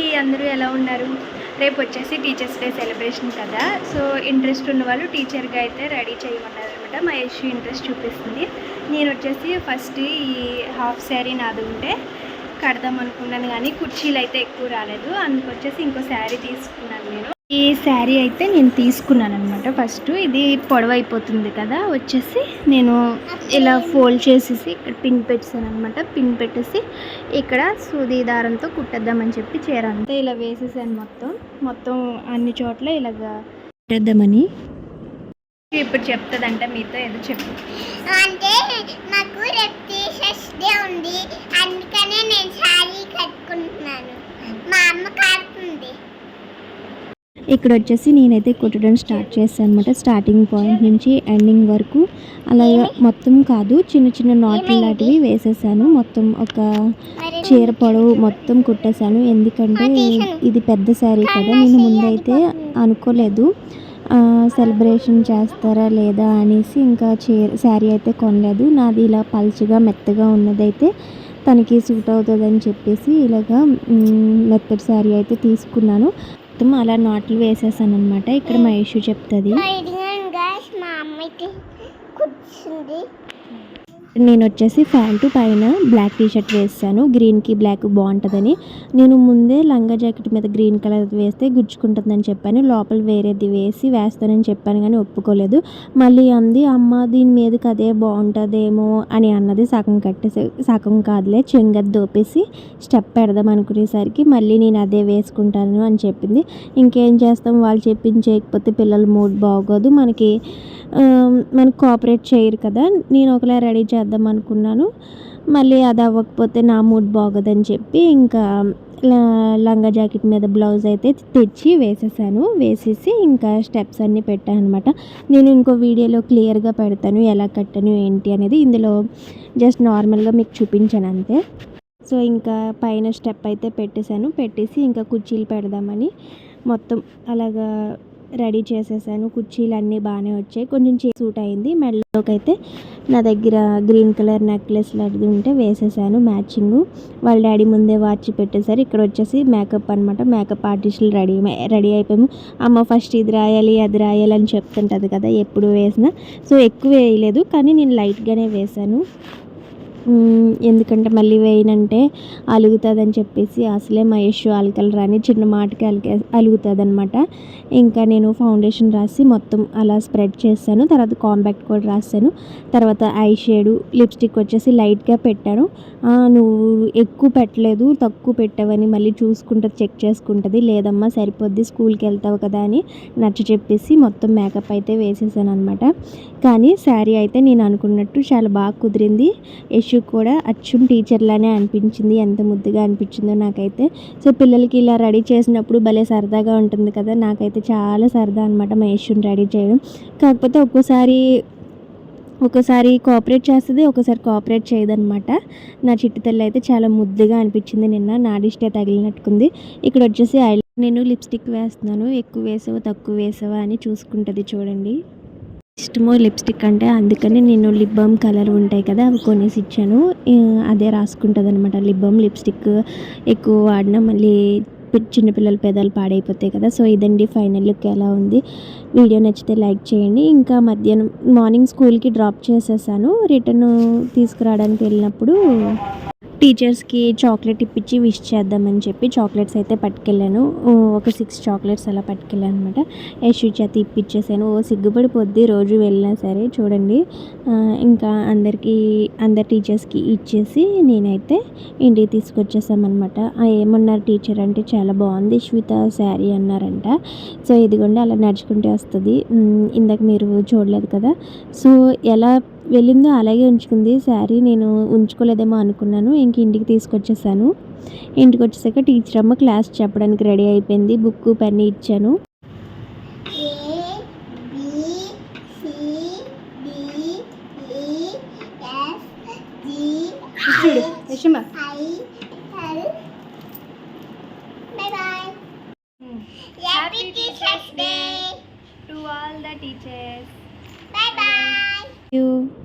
అండి అందరూ ఎలా ఉన్నారు? రేపు వచ్చేసి టీచర్స్ డే సెలబ్రేషన్ కదా. సో ఇంట్రెస్ట్ ఉన్న వాళ్ళు టీచర్గా అయితే రెడీ చేయమన్నారు అనమాట మా యశు ఇంట్రెస్ట్ చూపిస్తుంది. నేను వచ్చేసి ఫస్ట్ ఈ హాఫ్ శారీ నాది ఉంటే కడదాం అనుకున్నాను కానీ కుర్చీలు అయితే ఎక్కువ రాలేదు. అందుకొచ్చేసి ఇంకో శారీ తీసుకున్నాను నేను. ఈ శారీ అయితే నేను తీసుకున్నాను అనమాట ఫస్ట్ ఇది పొడవు అయిపోతుంది కదా వచ్చేసి నేను ఇలా ఫోల్డ్ చేసేసి ఇక్కడ పిన్ పెట్టేసాను అనమాట పిన్ పెట్టేసి ఇక్కడ సూది దారంతో కుట్టేద్దామని చెప్పి చీర అంతా ఇలా వేసేసాను మొత్తం. మొత్తం అన్ని చోట్ల ఇలాగా కుట్టేద్దామని. ఇప్పుడు చెప్తుందంట మీతో ఏదో చెప్పు. అంటే నాకు రేపు డే ఉంది. అందుకనే నేను శారీ కట్టుకుంటున్నాను. మా అమ్మ కాదు ఇక్కడ వచ్చేసి నేనైతే కుట్టడం స్టార్ట్ చేశాను అనమాట స్టార్టింగ్ పాయింట్ నుంచి ఎండింగ్ వరకు. అలాగే మొత్తం కాదు చిన్న చిన్న నాట్లు లాంటివి వేసేసాను. మొత్తం ఒక చీర పొడవు మొత్తం కుట్టేశాను. ఎందుకంటే ఇది పెద్ద శారీ కదా నేను ముందైతే అనుకోలేదు. సెలబ్రేషన్ చేస్తారా లేదా అనేసి ఇంకా చీర శారీ అయితే కొనలేదు. నాది ఇలా పల్చగా మెత్తగా ఉన్నదైతే తనకి సూట్ అవుతుందని చెప్పేసి ఇలాగా మెత్తటి శారీ అయితే తీసుకున్నాను. మొత్తం అలా నాట్లు వేసేసాను అనమాట ఇక్కడ మా ఇష్యూ చెప్తుంది. గాయస్ మా అమ్మాయికి కూర్చుంది. నేను వచ్చేసి ప్యాంటు పైన బ్లాక్ టీ షర్ట్ వేసాను గ్రీన్కి బ్లాక్ బాగుంటుందని. నేను ముందే లంగా జాకెట్ మీద గ్రీన్ కలర్ వేస్తే గుచ్చుకుంటుందని చెప్పాను. లోపల వేరేది వేసి వేస్తానని చెప్పాను కానీ ఒప్పుకోలేదు. మళ్ళీ అంది అమ్మ దీని మీదకి అదే బాగుంటుందేమో అని అన్నది సగం కట్టేసి సగం కాదులే చెంగది దోపేసి స్టెప్ పెడదాం అనుకునేసరికి మళ్ళీ నేను అదే వేసుకుంటాను అని చెప్పింది. ఇంకేం చేస్తాం? వాళ్ళు చెప్పించకపోతే పిల్లల మూడ్ బాగోదు. మనకి మనకు కోఆపరేట్ చేయరు కదా. నేను ఒకలా రెడీ చేద్దాం అనుకున్నాను. మళ్ళీ అది అవ్వకపోతే నా మూడ్ బాగోదని చెప్పి ఇంకా లంగా జాకెట్ మీద బ్లౌజ్ అయితే తెచ్చి వేసేసాను. వేసేసి ఇంకా స్టెప్స్ అన్నీ పెట్టాను అనమాట నేను ఇంకో వీడియోలో క్లియర్గా పెడతాను ఎలా కట్టాను ఏంటి అనేది ఇందులో జస్ట్ నార్మల్గా మీకు చూపించాను అంతే. సో ఇంకా పైన స్టెప్ అయితే పెట్టేశాను. పెట్టేసి ఇంకా కుర్చీలు పెడదామని మొత్తం అలాగా రెడీ చేసేసాను. కుర్చీలు అన్నీ బాగానే వచ్చాయి. కొంచెం చే- సూట్ అయింది. మెడలోకి అయితే నా దగ్గర గ్రీన్ కలర్ నెక్లెస్ లాంటిది ఉంటే వేసేసాను. మ్యాచింగ్. వాళ్ళ డాడీ ముందే వాచ్ పెట్టేశారు. ఇక్కడ వచ్చేసి మేకప్ అనమాట మేకప్ ఆర్టిస్టులు రెడీ రెడీ అయిపోయాము. అమ్మ ఫస్ట్ ఇది రాయాలి అది రాయాలి అని చెప్తుంటుంది కదా ఎప్పుడు వేసినా. సో ఎక్కువ వేయలేదు. కానీ నేను లైట్గానే వేశాను. ఎందుకంటే మళ్ళీ వేయనంటే అలుగుతుందని చెప్పేసి అసలే మా అలకలు రాని చిన్న మాటకి అలికే అలుగుతుంది అనమాట ఇంకా నేను ఫౌండేషన్ రాసి మొత్తం అలా స్ప్రెడ్ చేశాను. తర్వాత కాంపాక్ట్ కూడా రాశాను. తర్వాత ఐ షేడు లిప్స్టిక్ వచ్చేసి లైట్గా పెట్టాను. నువ్వు ఎక్కువ పెట్టలేదు తక్కువ పెట్టావని మళ్ళీ చూసుకుంటుంది చెక్ చేసుకుంటుంది. లేదమ్మా సరిపోద్ది స్కూల్కి వెళ్తావు కదా అని నచ్చ చెప్పేసి మొత్తం మేకప్ అయితే వేసేసాను అనమాట కానీ శారీ అయితే నేను అనుకున్నట్టు చాలా బాగా కుదిరింది. యశు కూడా అచ్చం టీచర్లానే అనిపించింది. ఎంత ముద్దుగా అనిపించిందో నాకైతే. సో పిల్లలకి ఇలా రెడీ చేసినప్పుడు భలే సరదాగా ఉంటుంది కదా. నాకైతే చాలా సరదా అనమాట మహేష్ని రెడీ చేయడం. కాకపోతే ఒక్కోసారి ఒకసారి కోఆపరేట్ చేస్తుంది ఒకసారి కోఆపరేట్ చేయదనమాట నా చిట్టి తల్లి అయితే చాలా ముద్దుగా అనిపించింది నిన్న. నాడిష్టే తగిలినట్టుకుంది. ఇక్కడ వచ్చేసి ఐ నేను లిప్స్టిక్ వేస్తున్నాను. ఎక్కువ వేసావా తక్కువ వేసావా అని చూసుకుంటుంది చూడండి. ఇష్టమో లిప్స్టిక్ అంటే అందుకని నేను లిప్ బామ్ కలర్ ఉంటాయి కదా అవి కొనేసి ఇచ్చాను అదే రాసుకుంటుంది అనమాట లిప్ బామ్ లిప్స్టిక్ ఎక్కువ వాడినా మళ్ళీ చిన్నపిల్లల పెదాలు పాడైపోతాయి కదా సో ఇదండి ఫైనల్ లుక్ ఎలా ఉంది. వీడియో నచ్చితే లైక్ చేయండి. ఇంకా మధ్యాహ్నం మార్నింగ్ స్కూల్కి డ్రాప్ చేసేసాను. రిటర్న్ తీసుకురావడానికి వెళ్ళినప్పుడు టీచర్స్కి చాక్లెట్ ఇప్పించి విష్ చేద్దామని చెప్పి చాక్లెట్స్ అయితే పట్టుకెళ్ళాను. ఒక సిక్స్ చాక్లెట్స్ అలా పట్టుకెళ్ళాను అనమాట యశు చేత ఇప్పించేసాను ఓ సిగ్గుపడిపోద్ది రోజు వెళ్ళినా సరే చూడండి. ఇంకా అందరికీ అందరి టీచర్స్కి ఇచ్చేసి నేనైతే ఇంటికి తీసుకొచ్చేసామన్నమాట. ఏమన్నారు టీచర్ అంటే చాలా బాగుంది శ్వేత శారీ అన్నారంట. సో ఇదిగోండి అలా నడుచుకుంటే వస్తుంది. ఇందాక మీరు చూడలేదు కదా. సో ఎలా వెళ్ళిందో అలాగే ఉంచుకుంది. శారీ నేను ఉంచుకోలేదేమో అనుకున్నాను. ఇంక ఇంటికి తీసుకొచ్చేసాను. ఇంటికి వచ్చేసాక టీచర్ అమ్మ క్లాస్ చెప్పడానికి రెడీ అయిపోయింది. బుక్ పెన్ ఇచ్చాను. ఐ ఎల్